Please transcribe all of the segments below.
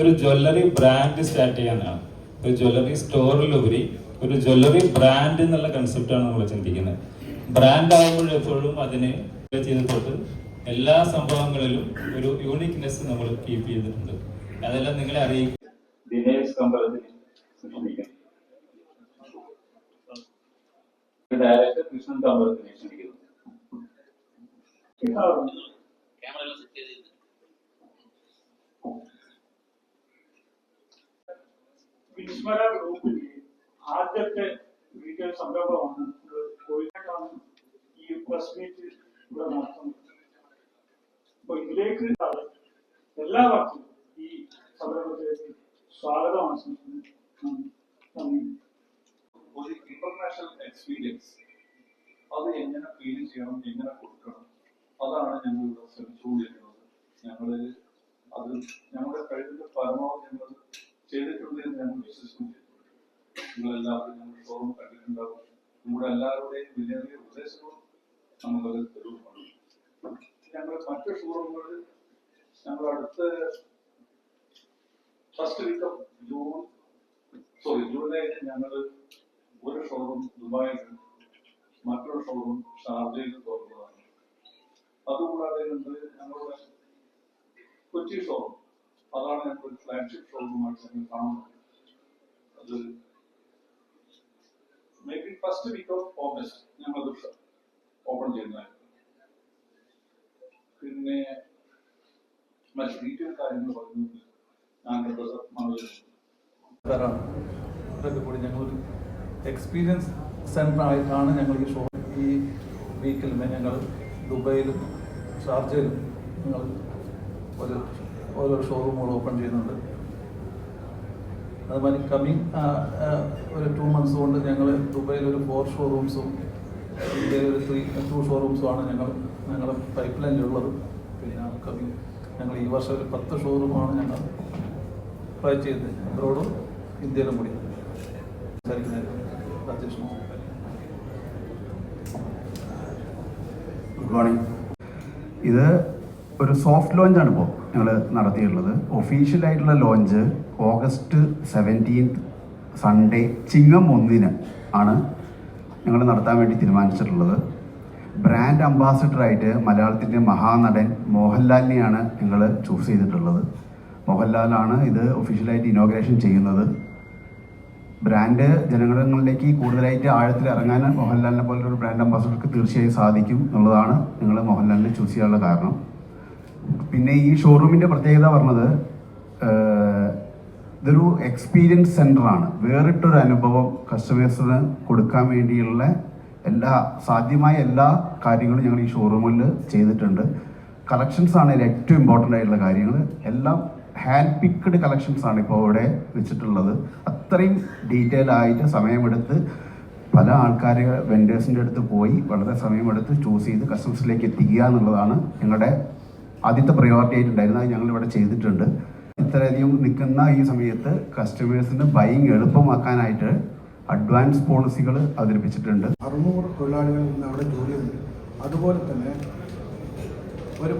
ഒരു jewellery brand start ചെയ്യാനാണ് ഒരു ജ്വല്ലറി സ്റ്റോറിലുപരി ഒരു ജ്വല്ലറി ബ്രാൻഡ് എന്നുള്ള കൺസെപ്റ്റാണ് നമ്മൾ ചിന്തിക്കുന്നത്. ബ്രാൻഡ് ആകുമ്പോൾ എപ്പോഴും അതിന് ചെയ്തിട്ട് എല്ലാ സംഭവങ്ങളിലും ഒരു യൂണിക്നെസ് നമ്മൾ കീപ്പ് ചെയ്തിട്ടുണ്ട്. അതെല്ലാം നിങ്ങളെ അറിയിക്കും. ദിനേശ് ഡയറക്ടർ കൃഷ്ണൻ ക്ഷണിക്കുന്നു വിസ്മര ഗ്രൂപ്പിന്റെ ആദ്യത്തെ മീറ്റർ സംരംഭമാണ്. കോഴിക്കോട്ടാണ് ഈ പ്രസ് മീറ്റ് ഇവിടെ നടത്തുന്നത്. അപ്പൊ ഇതിലേക്ക് എല്ലാവർക്കും ഈ സംരംഭത്തിലേക്ക് സ്വാഗതം ആശംസിക്കുന്നു ഒരു ഇന്റർനാഷണൽ എക്സ്പീരിയൻസ് അത് എങ്ങനെ ഫീൽ ചെയ്യണം എങ്ങനെ കൊടുക്കണം? അതാണ് ഞങ്ങൾ ഇവിടെ ശ്രമിച്ചുകൊണ്ടിരിക്കുന്നത്. ഞങ്ങൾ അത് ഞങ്ങളുടെ കഴിവിന്റെ പരമാവധി ഞങ്ങൾ ചെയ്തിട്ടുണ്ട് എന്ന് ഞങ്ങൾ വിശ്വസിക്കുന്നു നിങ്ങളെല്ലാവരും ഞങ്ങളുടെ ഷോറൂം കണ്ടിട്ടുണ്ടാവും നമ്മുടെ എല്ലാവരുടെയും വലിയ വലിയ ഉദ്ദേശങ്ങളും നമുക്കത് തെളിവുമാണ് ഞങ്ങൾ മറ്റു ഷോറൂമുകളിൽ ഞങ്ങൾ അടുത്ത first week of June sorry ജൂലൈയിൽ ഞങ്ങൾ ഒരു ഷോറൂം ദുബായിൽ മറ്റൊരു ഷോറൂം ഷാർജയിൽ തുറന്നതാണ്. അതുകൂടാതെ ഞങ്ങളുടെ കൊച്ചി ഷോറൂം അതാണ് ഞങ്ങൾ ഫ്ലാഗ്ഷിപ്പ് ഷോറൂമായിട്ട് ഞങ്ങൾ കാണുന്നത്. അത് may be first week of August ഞങ്ങളത് ഓപ്പൺ ചെയ്യുന്നത് പിന്നെ മറ്റ് പറയുന്നത് ഞാൻ മനോജ് കൂടി ഞങ്ങളൊരു എക്സ്പീരിയൻസ് സെന്റർ ആയിട്ടാണ് ഞങ്ങൾ ഈ ഷോ ഈ വീക്കിൽ ഞങ്ങൾ ദുബൈയിലും ഷാർജയിലും ഞങ്ങൾ ഒരു ഓരോ ഷോറൂമുകൾ ഓപ്പൺ ചെയ്യുന്നുണ്ട്. അതുമാതിരി കമ്മിങ് ഒരു ടു മന്ത്സ് കൊണ്ട് ഞങ്ങൾ ദുബൈയിൽ ഒരു ഫോർ ഷോറൂംസും ഇന്ത്യയിൽ ഒരു ത്രീ ടു ആണ് ഞങ്ങൾ ഞങ്ങളുടെ പൈപ്പ് ലൈനിലുള്ളത് പിന്നെ കമ്മിങ് ഞങ്ങൾ ഈ വർഷം ഒരു പത്ത് ഷോറൂമാണ് ഞങ്ങൾ ട്രൈ ചെയ്തത്. അബ്രോഡും ഇന്ത്യയിലും കൂടി സംസാരിക്കുന്നത് രാജേഷ് ഗുഡ് മോർണിംഗ് ഇത് ഒരു സോഫ്റ്റ് ലോഞ്ചാണ് ഇപ്പോൾ ഞങ്ങൾ നടത്തിയിട്ടുള്ളത്. ഒഫീഷ്യലായിട്ടുള്ള launch August seventeenth Sunday Chingam ഒന്നിന് ആണ് ഞങ്ങൾ നടത്താൻ വേണ്ടി തീരുമാനിച്ചിട്ടുള്ളത്. ബ്രാൻഡ് അംബാസിഡറായിട്ട് മലയാളത്തിന്റെ മഹാനടൻ മോഹൻലാലിനെയാണ് ഞങ്ങൾ ചൂസ് ചെയ്തിട്ടുള്ളത്. മോഹൻലാലാണ് ഇത് ഒഫീഷ്യലായിട്ട് ഇനോഗ്രേഷൻ ചെയ്യുന്നത്. ബ്രാൻഡ് ജനങ്ങളിലേക്ക് കൂടുതലായിട്ട് ആഴത്തിൽ ഇറങ്ങാൻ മോഹൻലാലിനെ പോലൊരു ഒരു ബ്രാൻഡ് അംബാസഡർക്ക് തീർച്ചയായും സാധിക്കും എന്നുള്ളതാണ് ഞങ്ങൾ മോഹൻലാലിനെ ചൂസ് ചെയ്യാനുള്ള കാരണം. പിന്നെ ഈ ഷോറൂമിന്റെ പ്രത്യേകത പറഞ്ഞത് ഇതൊരു എക്സ്പീരിയൻസ് സെന്ററാണ് വേറിട്ടൊരു അനുഭവം കസ്റ്റമേഴ്സിന് കൊടുക്കാൻ വേണ്ടിയുള്ള എല്ലാ സാധ്യമായ എല്ലാ കാര്യങ്ങളും ഞങ്ങൾ ഈ ഷോറൂമിൽ ചെയ്തിട്ടുണ്ട്. കളക്ഷൻസ് ആണ് ഏറ്റവും ഇമ്പോർട്ടന്റ് ആയിട്ടുള്ള കാര്യങ്ങൾ എല്ലാം ഹാൻഡ് പിക്ഡ് കളക്ഷൻസ് ആണ് ഇപ്പോൾ ഇവിടെ വെച്ചിട്ടുള്ളത്. അത്രയും ഡീറ്റെയിൽ ആയിട്ട് സമയമെടുത്ത് പല ആൾക്കാർ വെൻഡേഴ്സിന്റെ അടുത്ത് പോയി വളരെ സമയമെടുത്ത് ചൂസ് ചെയ്ത് കസ്റ്റമേഴ്സിലേക്ക് എത്തിക്കുക എന്നുള്ളതാണ് ഞങ്ങളുടെ ആദ്യത്തെ പ്രയോറിറ്റി ആയിട്ടുണ്ടായിരുന്നത് ഇവിടെ ചെയ്തിട്ടുണ്ട്. ഇത്രയധികം നിൽക്കുന്ന ഈ സമയത്ത് കസ്റ്റമേഴ്സിന് ബൈങ് എളുപ്പമാക്കാനായിട്ട് അഡ്വാൻസ് പോളിസികൾ അവതരിപ്പിച്ചിട്ടുണ്ട്. അറുന്നൂറ് തൊഴിലാളികൾ ഇന്ന് അവിടെ ജോലിയുണ്ട് അതുപോലെ തന്നെ ഒരു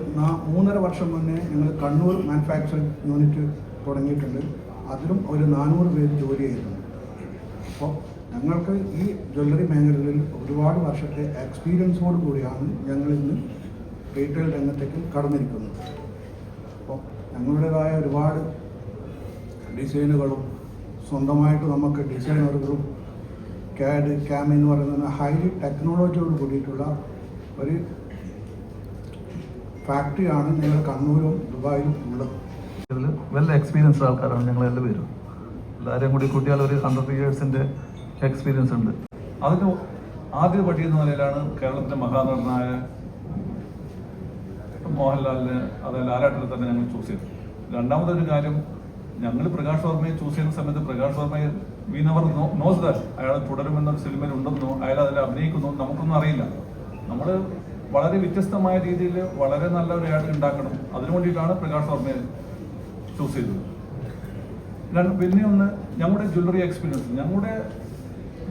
മൂന്നര വർഷം മുന്നേ ഞങ്ങൾ കണ്ണൂർ മാനുഫാക്ചറിങ് യൂണിറ്റ് തുടങ്ങിയിട്ടുണ്ട്. അതിലും ഒരു നാനൂറ് പേര് ജോലി ചെയ്യുന്നുണ്ട്. അപ്പോൾ ഞങ്ങൾക്ക് ഈ ജ്വല്ലറി മേഖലകളിൽ ഒരുപാട് വർഷത്തെ എക്സ്പീരിയൻസോട് കൂടിയാണ് ഞങ്ങൾ ഇന്ന് റീറ്റെയിൽ രംഗത്തേക്ക് കടന്നിരിക്കുന്നത്. അപ്പോൾ ഞങ്ങളുടേതായ ഒരുപാട് ഡിസൈനുകളും സ്വന്തമായിട്ട് നമുക്ക് ഡിസൈനറുകളും ക്യാഡ് ക്യാം എന്ന് പറയുന്ന ഹൈലി ടെക്നോളജിയോട് കൂടിയിട്ടുള്ള ഒരു ഫാക്ടറിയാണ് ഞങ്ങൾ കണ്ണൂരും ദുബായിലും ഉള്ളത്. വെൽ എക്സ്പീരിയൻസ് ആൾക്കാരാണ് ഞങ്ങൾ എല്ലാവരും എല്ലാവരെയും കൂടി കൂട്ടിയാൽ ഒരു ഹൺഡ്രഡ് ഇയേഴ്സിന്റെ എക്സ്പീരിയൻസ് ഉണ്ട്. അതിന് ആദ്യ പടി എന്ന നിലയിലാണ് കേരളത്തിലെ മഹാനടനായ മോഹൻലാലിന് അതായത് ലാലാട്ടിനെ തന്നെ ഞങ്ങൾ ചൂസ് ചെയ്തു. രണ്ടാമതൊരു കാര്യം ഞങ്ങൾ പ്രകാശ് വർമ്മയെ ചൂസ് ചെയ്യുന്ന സമയത്ത് പ്രകാശ് വർമ്മയെ വി നവർ നോസ് ദാറ്റ് അയാൾ തുടരുമെന്നൊരു സിനിമയിൽ ഉണ്ടെന്നോ അയാൾ അതിൽ അഭിനയിക്കുന്നു നമുക്കൊന്നും അറിയില്ല. നമ്മൾ വളരെ വ്യത്യസ്തമായ രീതിയിൽ വളരെ നല്ല ഒരു ഉണ്ടാക്കണം. അതിനു വേണ്ടിയിട്ടാണ് പ്രകാശ് വർമ്മയെ ചൂസ് ചെയ്തത്. പിന്നെ ഒന്ന് ഞങ്ങളുടെ ജ്വല്ലറി എക്സ്പീരിയൻസ് ഞങ്ങളുടെ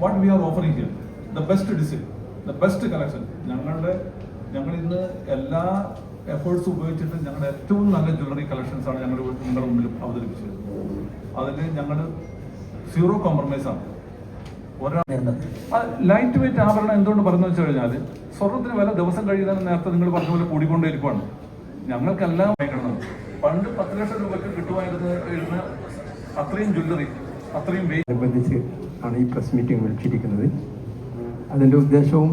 what we are offering here the best design the best collection ഞങ്ങളുടെ ഞങ്ങൾ ഇന്ന് എല്ലാ എഫേർട്സ് ഉപയോഗിച്ചിട്ട് ഞങ്ങളുടെ ഏറ്റവും നല്ല ജ്വല്ലറി കളക്ഷൻസ് ആണ് ഞങ്ങൾ നിങ്ങളുടെ മുമ്പിൽ അവതരിപ്പിച്ചത്. അതിൽ ഞങ്ങൾ സീറോ കോംപ്രമൈസ് ആണ്. ഒരാൾ ലൈറ്റ് വെയിറ്റ് ആഭരണം എന്തുകൊണ്ട് പറഞ്ഞു വെച്ച് കഴിഞ്ഞാൽ സ്വർണത്തിന് വില ദിവസം കഴിയുന്നതിന് നേരത്തെ നിങ്ങൾ പറഞ്ഞ പോലെ കൂടിക്കൊണ്ടേയിരിക്കുവാണ്. ഞങ്ങൾക്കെല്ലാം വാങ്ങിക്കണം. പണ്ട് പത്ത് ലക്ഷം രൂപയ്ക്ക് കിട്ടുമായിരുന്ന അത്രയും ജ്വല്ലറി അത്രയും അനുബന്ധിച്ച് ആണ് ഈ പ്രസ് മീറ്റിംഗ് വിളിച്ചിരിക്കുന്നത്. അതിന്റെ ഉദ്ദേശവും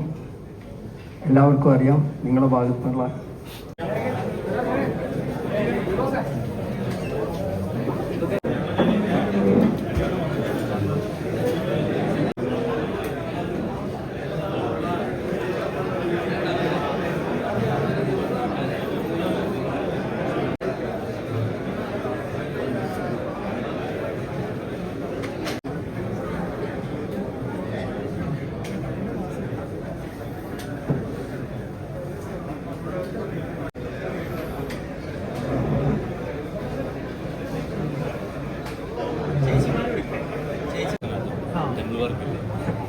എല്ലാവർക്കും അറിയാം. നിങ്ങളുടെ ഭാഗത്തുനിന്നുള്ള गुरुवार के लिए।